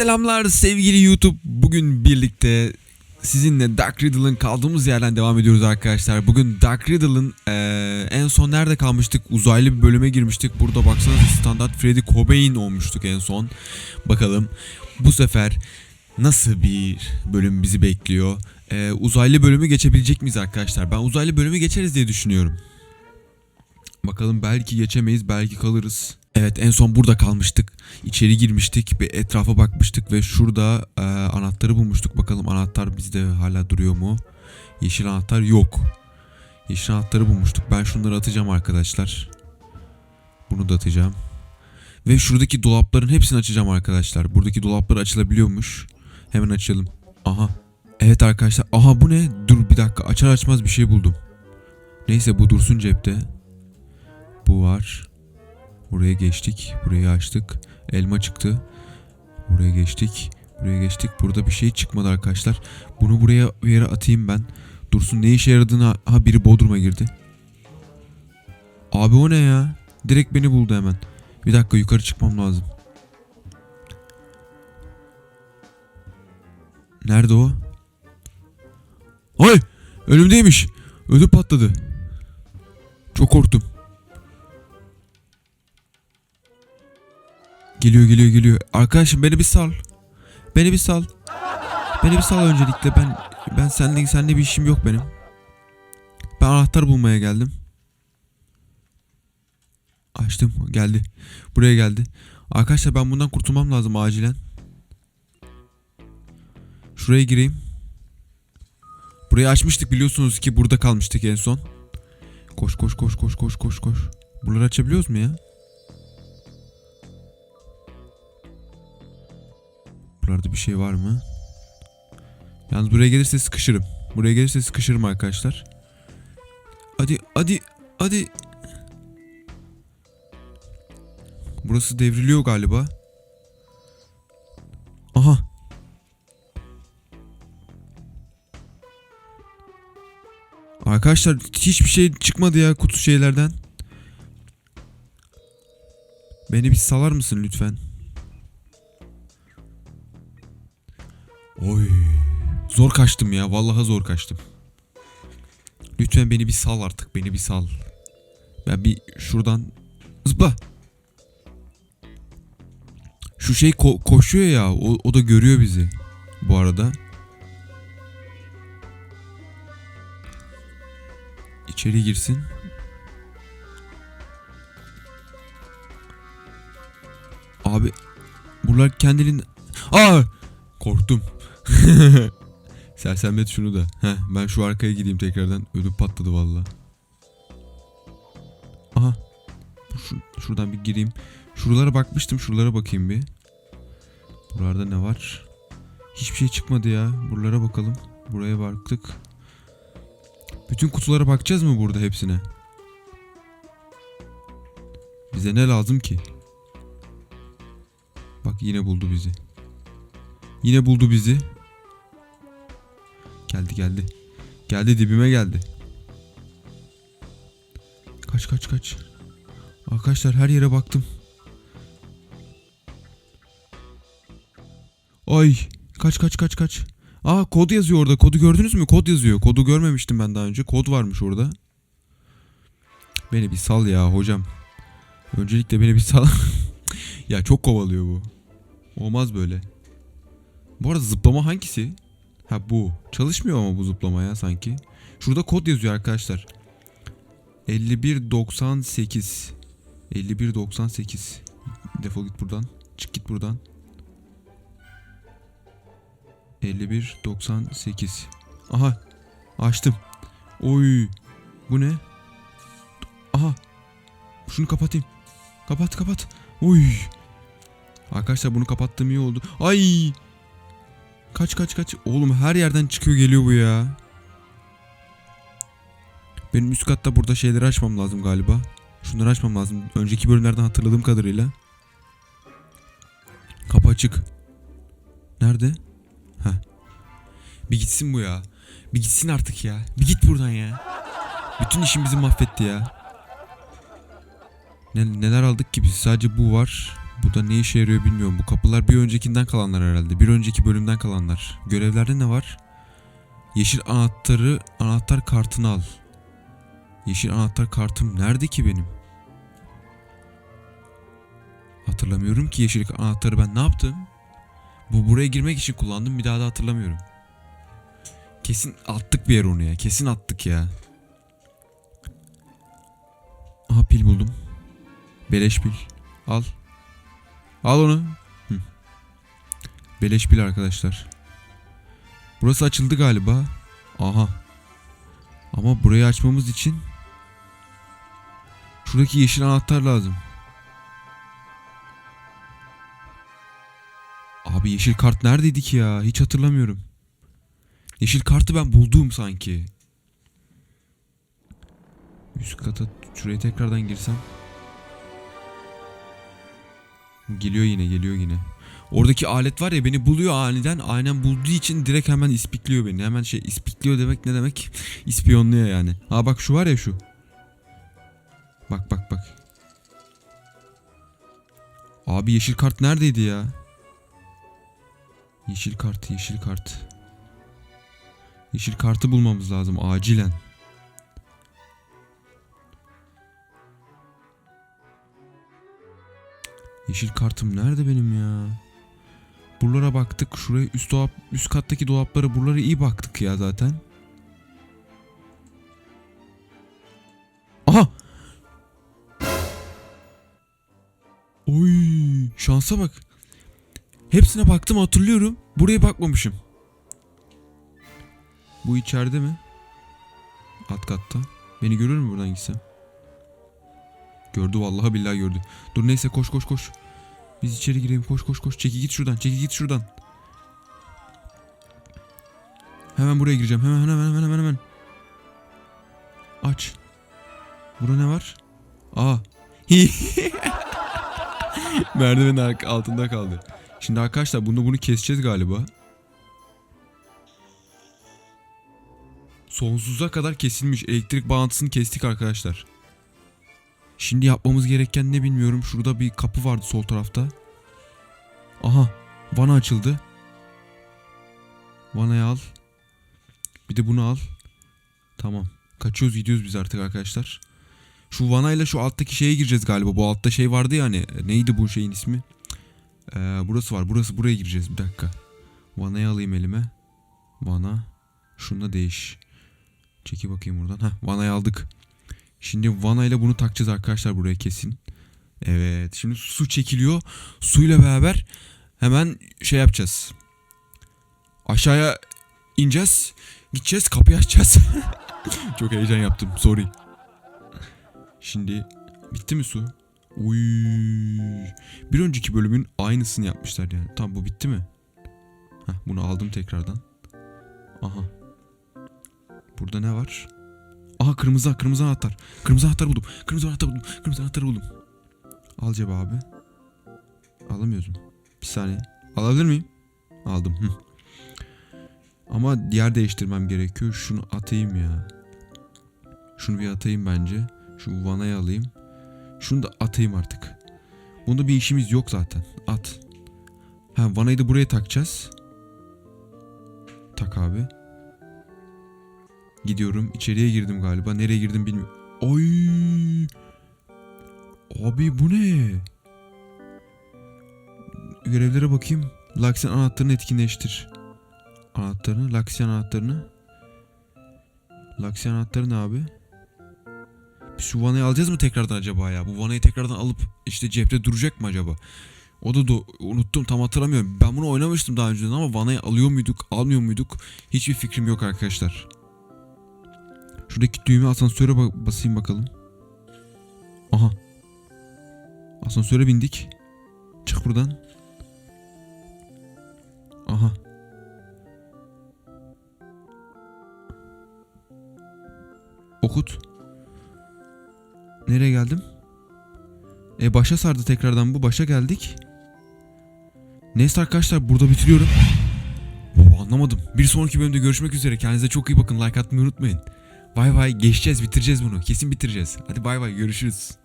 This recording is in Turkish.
Selamlar sevgili YouTube. Bugün birlikte sizinle Dark Riddle'ın kaldığımız yerden devam ediyoruz arkadaşlar. Bugün Dark Riddle'ın eee, en son nerede kalmıştık? Uzaylı bir bölüme girmiştik. Burada baksanıza standart Freddy Cobain olmuştuk en son. Bakalım bu sefer nasıl bir bölüm bizi bekliyor? Eee, uzaylı bölümü geçebilecek miyiz arkadaşlar? Ben uzaylı bölümü geçeriz diye düşünüyorum. Bakalım belki geçemeyiz, belki kalırız. Evet en son burada kalmıştık. İçeri girmiştik, bir etrafa bakmıştık ve şurada e, anahtarı bulmuştuk. Bakalım anahtar bizde hala duruyor mu? Yeşil anahtar yok. Yeşil anahtarı bulmuştuk. Ben şunları atacağım arkadaşlar. Bunu da atacağım. Ve şuradaki dolapların hepsini açacağım arkadaşlar. Buradaki dolaplar açılabiliyormuş. Hemen açalım. Aha. Evet arkadaşlar. Aha bu ne? Dur bir dakika. Açar açmaz bir şey buldum. Neyse bu dursun cepte. Bu var. Buraya geçtik. Burayı açtık. Elma çıktı. Buraya geçtik. Buraya geçtik. Burada bir şey çıkmadı arkadaşlar. Bunu buraya bir yere atayım ben. Dursun ne işe yaradığını... Ha biri Bodrum'a girdi. Abi o ne ya? Direkt beni buldu hemen. Bir dakika yukarı çıkmam lazım. Nerede o? Ay! Önümdeymiş. Ödü patladı. Çok korktum. Geliyor geliyor geliyor. Arkadaşım beni bir sal. Beni bir sal. Beni bir sal öncelikle. Ben ben seninle seninle bir işim yok benim. Ben anahtar bulmaya geldim. Açtım. Geldi. Buraya geldi. Arkadaşlar ben bundan kurtulmam lazım acilen. Şuraya gireyim. Burayı açmıştık biliyorsunuz ki burada kalmıştık en son. Koş koş koş koş koş koş koş. Buraları açabiliyoruz mu ya? Buralarda bir şey var mı? Yalnız buraya gelirse sıkışırım. Buraya gelirse sıkışırım arkadaşlar. Hadi hadi hadi. Burası devriliyor galiba. Aha. Arkadaşlar hiçbir şey çıkmadı ya kutu şeylerden. Beni bir salar mısın lütfen? Oy. Zor kaçtım ya. Vallahi zor kaçtım. Lütfen beni bir sal artık. Beni bir sal. Ben bir şuradan zıpla. Şu şey ko- koşuyor ya. O, o da görüyor bizi. Bu arada. İçeri girsin. Abi buralar kendiliğinden... Aa! Korktum. Sersemlet şunu da. Heh, ben şu arkaya gideyim tekrardan. Ödüm patladı valla. Aha. Şu, şuradan bir gireyim. Şuralara bakmıştım. Şuralara bakayım bir. Buralarda ne var? Hiçbir şey çıkmadı ya. Buralara bakalım. Buraya baktık. Bütün kutulara bakacağız mı burada hepsine? Bize ne lazım ki? Bak yine buldu bizi. Yine buldu bizi. Geldi geldi. Geldi dibime geldi. Kaç kaç kaç. Arkadaşlar her yere baktım. Ay kaç kaç kaç kaç. Aa kod yazıyor orada. Kodu gördünüz mü? Kod yazıyor. Kodu görmemiştim ben daha önce. Kod varmış orada. Beni bir sal ya hocam. Öncelikle beni bir sal. ya çok kovalıyor bu. Olmaz böyle. Bu arada zıplama hangisi? Ha bu. Çalışmıyor ama bu zıplama ya sanki. Şurada kod yazıyor arkadaşlar. 5198. 5198. Defol git buradan. Çık git buradan. 5198. Aha. Açtım. Oy. Bu ne? Aha. Şunu kapatayım. Kapat kapat. Oy. Arkadaşlar bunu kapattığım iyi oldu. Ay. Kaç kaç kaç. Oğlum her yerden çıkıyor geliyor bu ya. Benim üst katta burada şeyleri açmam lazım galiba. Şunları açmam lazım. Önceki bölümlerden hatırladığım kadarıyla. Kapı açık. Nerede? Heh. Bir gitsin bu ya. Bir gitsin artık ya. Bir git buradan ya. Bütün işimizi mahvetti ya. Ne, neler aldık ki biz? Sadece bu var. Bu da ne işe yarıyor bilmiyorum. Bu kapılar bir öncekinden kalanlar herhalde. Bir önceki bölümden kalanlar. Görevlerde ne var? Yeşil anahtarı, anahtar kartını al. Yeşil anahtar kartım nerede ki benim? Hatırlamıyorum ki yeşil anahtarı ben ne yaptım? Bu buraya girmek için kullandım bir daha da hatırlamıyorum. Kesin attık bir yere onu ya. Kesin attık ya. Aha pil buldum. Beleş pil. Al. Al onu. Hı. Beleş pil arkadaşlar. Burası açıldı galiba. Aha. Ama burayı açmamız için şuradaki yeşil anahtar lazım. Abi yeşil kart neredeydi ki ya? Hiç hatırlamıyorum. Yeşil kartı ben buldum sanki. Üst kata şuraya tekrardan girsem. Geliyor yine geliyor yine. Oradaki alet var ya beni buluyor aniden. Aynen bulduğu için direkt hemen ispikliyor beni. Hemen şey ispikliyor demek ne demek? İspiyonluyor yani. Ha bak şu var ya şu. Bak bak bak. Abi yeşil kart neredeydi ya? Yeşil kart, yeşil kart. Yeşil kartı bulmamız lazım acilen. Yeşil kartım nerede benim ya? Buralara baktık. Şuraya üst dolap, üst kattaki dolaplara buralara iyi baktık ya zaten. Aha! Oy, şansa bak. Hepsine baktım hatırlıyorum. Buraya bakmamışım. Bu içeride mi? Alt katta. Beni görür mü buradan gitsem? Gördü vallahi billahi gördü. Dur neyse koş koş koş. Biz içeri girelim koş koş koş. Çeki git şuradan çeki git şuradan. Hemen buraya gireceğim. Hemen hemen hemen hemen hemen. Aç. Burada ne var? Aa. Merdivenin ark- altında kaldı. Şimdi arkadaşlar bunu bunu keseceğiz galiba. Sonsuza kadar kesilmiş. Elektrik bağlantısını kestik arkadaşlar. Şimdi yapmamız gereken ne bilmiyorum. Şurada bir kapı vardı sol tarafta. Aha. Vana açıldı. Vanayı al. Bir de bunu al. Tamam. Kaçıyoruz gidiyoruz biz artık arkadaşlar. Şu vanayla şu alttaki şeye gireceğiz galiba. Bu altta şey vardı ya hani. Neydi bu şeyin ismi? Ee, burası var. Burası buraya gireceğiz. Bir dakika. Vanayı alayım elime. Vana. Şununla değiş. Çeki bakayım buradan. Heh, vanayı aldık. Şimdi vana ile bunu takacağız arkadaşlar buraya kesin. Evet. Şimdi su çekiliyor. Suyla beraber hemen şey yapacağız. Aşağıya ineceğiz. Gideceğiz. Kapıyı açacağız. Çok heyecan yaptım. Sorry. Şimdi bitti mi su? Uy. Bir önceki bölümün aynısını yapmışlar yani. Tamam bu bitti mi? Heh, bunu aldım tekrardan. Aha. Burada ne var? Aha kırmızı kırmızı anahtar. Kırmızı anahtar buldum. Kırmızı anahtar buldum. Kırmızı anahtar buldum. Al cebe abi. Alamıyoruz mu? Bir saniye. Alabilir miyim? Aldım. Ama yer değiştirmem gerekiyor. Şunu atayım ya. Şunu bir atayım bence. Şu vanayı alayım. Şunu da atayım artık. Bunda bir işimiz yok zaten. At. Ha vanayı da buraya takacağız. Tak abi. Gidiyorum. İçeriye girdim galiba. Nereye girdim bilmiyorum. Oy! Abi bu ne? Görevlere bakayım. Laksian anahtarını etkinleştir. Anahtarını, Laksian anahtarını. Laksian anahtarı ne abi? Şu vanayı alacağız mı tekrardan acaba ya? Bu vanayı tekrardan alıp işte cepte duracak mı acaba? O da do- unuttum tam hatırlamıyorum. Ben bunu oynamıştım daha önceden ama vanayı alıyor muyduk, almıyor muyduk? Hiçbir fikrim yok arkadaşlar. Şuradaki düğme asansöre ba- basayım bakalım. Aha. Asansöre bindik. Çık buradan. Aha. Okut. Nereye geldim? E başa sardı tekrardan bu. Başa geldik. Neyse arkadaşlar burada bitiriyorum. Oo, anlamadım. Bir sonraki bölümde görüşmek üzere. Kendinize çok iyi bakın. Like atmayı unutmayın. Bay bay geçeceğiz bitireceğiz bunu. Kesin bitireceğiz. Hadi bay bay görüşürüz.